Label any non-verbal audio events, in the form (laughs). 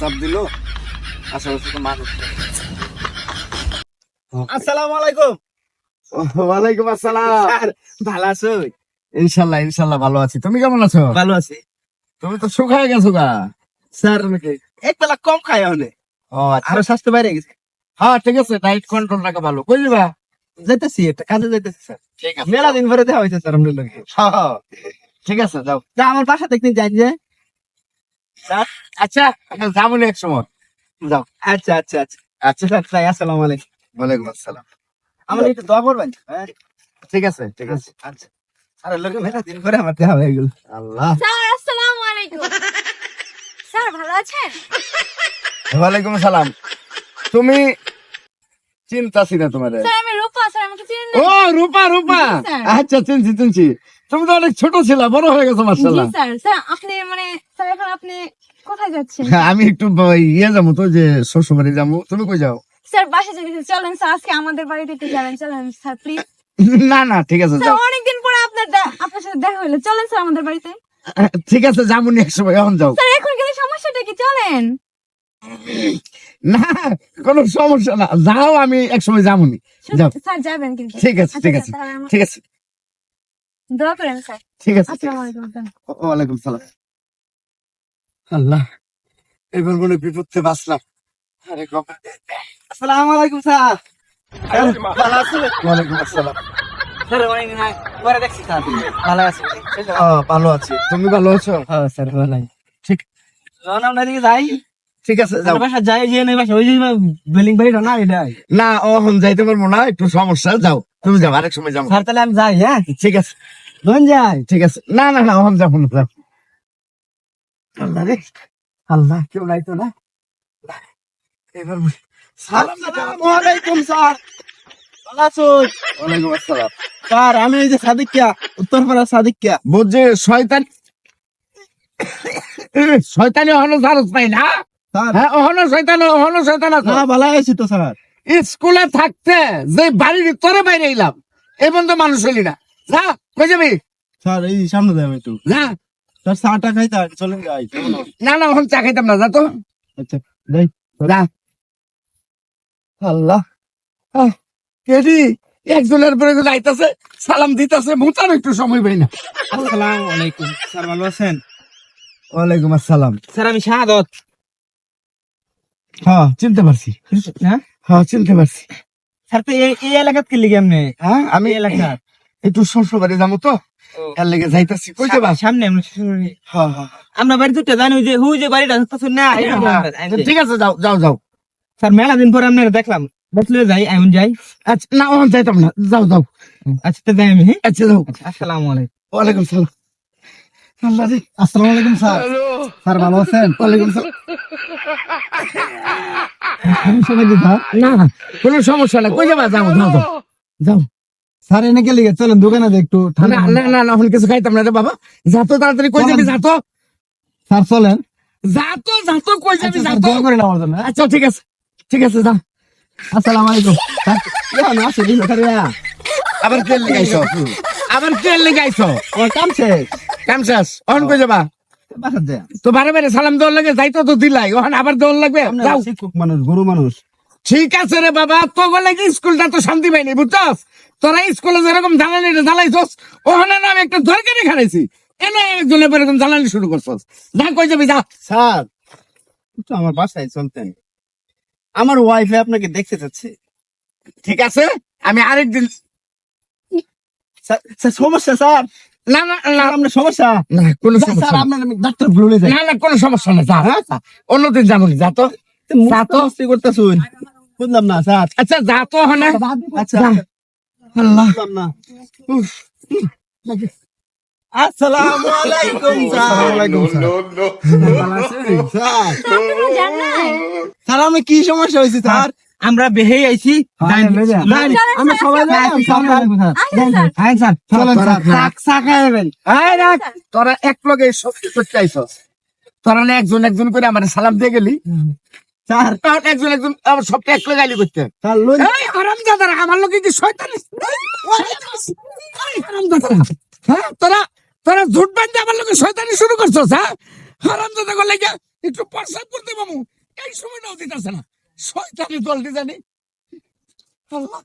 চাপ দিল। আশেপাশে তো মানুষ আসসালামু আলাইকুম। ওয়ালাইকুম আসসালাম। ভালো আছো? ইনশাল্লাহ ইনশাল্লাহ ভালো আছি। তুমি কেমন আছো? ভালো আছি। তুমি তো শুকায় গেছো গা। স্যার এক বেলা কম খাই হলে? ও আচ্ছা। আরও স্বাস্থ্য বাইরে গেছে? হ্যাঁ ঠিক আছে কন্ট্রোল রাখা ভালো। কই যাবা যাইতেছি একটা কাজে যাইতেছি স্যার। ঠিক আছে। মেলা দিন পরে দেখা হয়েছে স্যার আমাদের লগে। হ্যাঁ, ঠিক আছে যাও। তা আমার বাসা দেখতে যাই যে। আচ্ছা যাব এক সময়। যাও। আচ্ছা আচ্ছা আচ্ছা। আচ্ছা স্যার তাই আসসালামু আলাইকুম। ওয়ালাইকুম আসসালাম। আমার একটু দোয়া করবেন হ্যাঁ? ঠিক আছে ঠিক আছে। আচ্ছা আরে লোকে মেলা দিন পরে আমার দেখা হয়ে গেল। আল্লাহ। স্যার আসসালামু আলাইকুম। স্যার ভালো আছেন? ওয়ালাইকুম সালাম তুমি চিন্তাছি না তোমার স্যার আমি রূপা স্যার আমাকে চিনেন ও রূপা রূপা। আচ্ছা চিনছি চিনছি। তুমি তো অনেক ছোট ছিলা বড় হয়ে গেছো জি মার্শাল্লাহ স্যার। স্যার আপনি মানে স্যার এখন আপনি কোথায় যাচ্ছেন? হ্যাঁ, আমি একটু ইয়ে যাব তো যে শ্বশুর বাড়ি যাব। তুমি কই যাও? স্যার বাসা যেতে চলেন স্যার আজকে আমাদের বাড়িতে একটু যাবেন। চলেন স্যার প্লিজ না না ঠিক আছে স্যার অনেকদিন পরে আপনার আপনার সাথে দেখা হলো চলেন স্যার আমাদের বাড়িতে। ঠিক আছে যাব নি এক সময় এখন যাও। স্যার এখন কিন্তু সমস্যাটা কি? চলেন। না কোনো সমস্যা না। যাও আমি এক সময় যাব নি। যাও। স্যার যাবেন কিন্তু। ঠিক আছে আচ্ছা, ঠিক আছে ঠিক আছে। দোয়া করেন স্যার। ঠিক আছে ঠিক আসসালামু আছে। আলাইকুম স্যার। ওয়ালাইকুম সালাম। আল্লাহ এবার মনে বিপদ থেকে বাঁচলাম। আরে কপাল। আলাইকুম স্যার। ভালো ওয়ালাইকুম আসসালাম। আছি ও, ভালো আছি। তুমি ভালো আছো? হ্যাঁ স্যার ভালো ঠিক। যাই? ঠিক আছে যাও। বাসা যাই যে বাসা। ওই যে বিল্ডিং বাড়িটা না এটাই না এখন যাইতে পারব না একটু সমস্যা যাও। তুমি যাও আরেক সময় যাব স্যার তাহলে আমি যাই হ্যাঁ? ঠিক আছে। ধন যাই। ঠিক আছে। না না না এখন যাব না যাও আল্লাহ রে। আল্লাহ কেউ নাই তো না? এবার সালাম আলাইকুম স্যার ওয়ালাইকুম আসসালাম। স্যার আমি এই যে সাদিকিয়া উত্তরপাড়া সাদিকিয়া। বুঝছে শয়তান অহনো না? হ্যাঁ অহনো শয়তান অহনো শয়তান আছে। ভালো আছি তো স্যার। স্কুলে থাকতে যে বাড়ির ভিতরে বাইরে এলাম এই বন্ধু মানুষ হইলি না। যা কই যাবি? স্যার এই সামনে দেয় একটু। যা। স্যার চাটা খাইতে চলেন যাই না না ওখানে চা খাইতাম না যা তো। আচ্ছা যাই যা। আল্লাহ। কেডি একজনের পরে একজন আইতাছে সালাম দিতাছে মুতার একটু সময় পাই না। আসসালামু আলাইকুম। স্যার ভালো আছেন? ওয়ালাইকুম আসসালাম। স্যার আমি শাহাদত। হ্যাঁ চিনতে পারছি। হ্যাঁ? হ্যাঁ চিনতে পারছি। স্যার তো এই এলাকাত কি লিগে এমনি হ্যাঁ আমি এই এলাকাত? একটু শ্বশুর বাড়ি যাব তো। এর লেগে যাইতাছি। কই যাবা? সামনে আমরা শ্বশুরবাড়ি। হ্যাঁ হ্যাঁ। আমরা বাড়ি দুটো জানি যে হুই যে বাড়িটা তো না এই যে আমরা- এই যে। ঠিক আছে যাও যাও যাও। স্যার মেলা দিন পরে আপনারা দেখলাম। বসলে যাই এমন যাই। আচ্ছা না ওখানে যাইতাম না। যাও যাও। আচ্ছা তো যাই আমি হ্যাঁ? আচ্ছা যাও। আচ্ছা আসসালামু আলাইকুম। ওয়ালাইকুম সালাম। আল্লাহ আসসালামু আলাইকুম স্যার। স্যার ভালো আছেন? ওয়ালাইকুম সালাম। সমস্যা নাকি স্যার না না কোনো সমস্যা না কই যাবা? যাও যাও যাও। যাও। স্যার এনে কে চলেন দোকানে একটু না না না না কিছু খাইতাম না রে বাবা। যা তো তাড়াতাড়ি কই যাবি যা তো। স্যার চলেন। যা তো যা তো কই যাবি যা তো। দোয়া করেন জন্য? আচ্ছা ঠিক আছে ঠিক আছে যা। আসসালামু আলাইকুম। ইয়া না আসে দিন স্যার আবার তেল লাগাইছো আবার তেল লাগাইছো আমার কাম শেষ? কাম শেষ। অন কই যাবা? তো বারে বারে সালাম দেওয়ার লাগে যাইতো তো দিলাই। ওখানে আবার দেওয়ার লাগবে? মানুষ গরু মানুষ। ঠিক আছে রে বাবা তো বলে স্কুলটা তো শান্তি পাইনি বুঝছস? তোরা স্কুলে যেরকম জ্বালানি জ্বালাইছস ওখানে না আমি একটা দরকারি খারাইছি এনে একজনের এরকম জ্বালানি শুরু করছস। যা কই যাবি যা। স্যার একটু আমার বাসায় চলতেন। আমার ওয়াইফে আপনাকে দেখতে চাচ্ছে ঠিক আছে আমি আরেকদিন স্যার, সমস্যা স্যার। না না না। আপনার সমস্যা? না কোনো স্যার, সমস্যা না। আপনার ডাক্তার বলে যাই। না না কোনো সমস্যা না যা হ্যাঁ। অন্যদিন যাব নি, যা তো। যা তো করতেছুন। বুঝলাম না স্যার। আচ্ছা যা তো ওখানে। আচ্ছা। আল্লাহ। বুঝলাম না। উফ। আসসালামু আলাইকুম স্যার (laughs) আমি কি সমস্যা হয়েছে স্যার? আমরা বেহে আইছি। আমরা সবাই তোরা এক লগে সব করতে আইছস তোরা না একজন একজন করে আমার সালাম দিয়ে গেলি। একজন একজন আমার সবটা এক লগে গালি করতে। স্যার লই এই হারাম দাদারা আমার লোকে কি শয়তান? এই দাদারা হ্যাঁ তোরা তোরা ঝুট বান্ধে আমার লোকে শয়তানি শুরু করছস হ্যাঁ হারাম দাদা একটু প্রস্রাব করতে মামু এই দিতেছে না। শয়তানি দলটি জানি। আল্লাহ।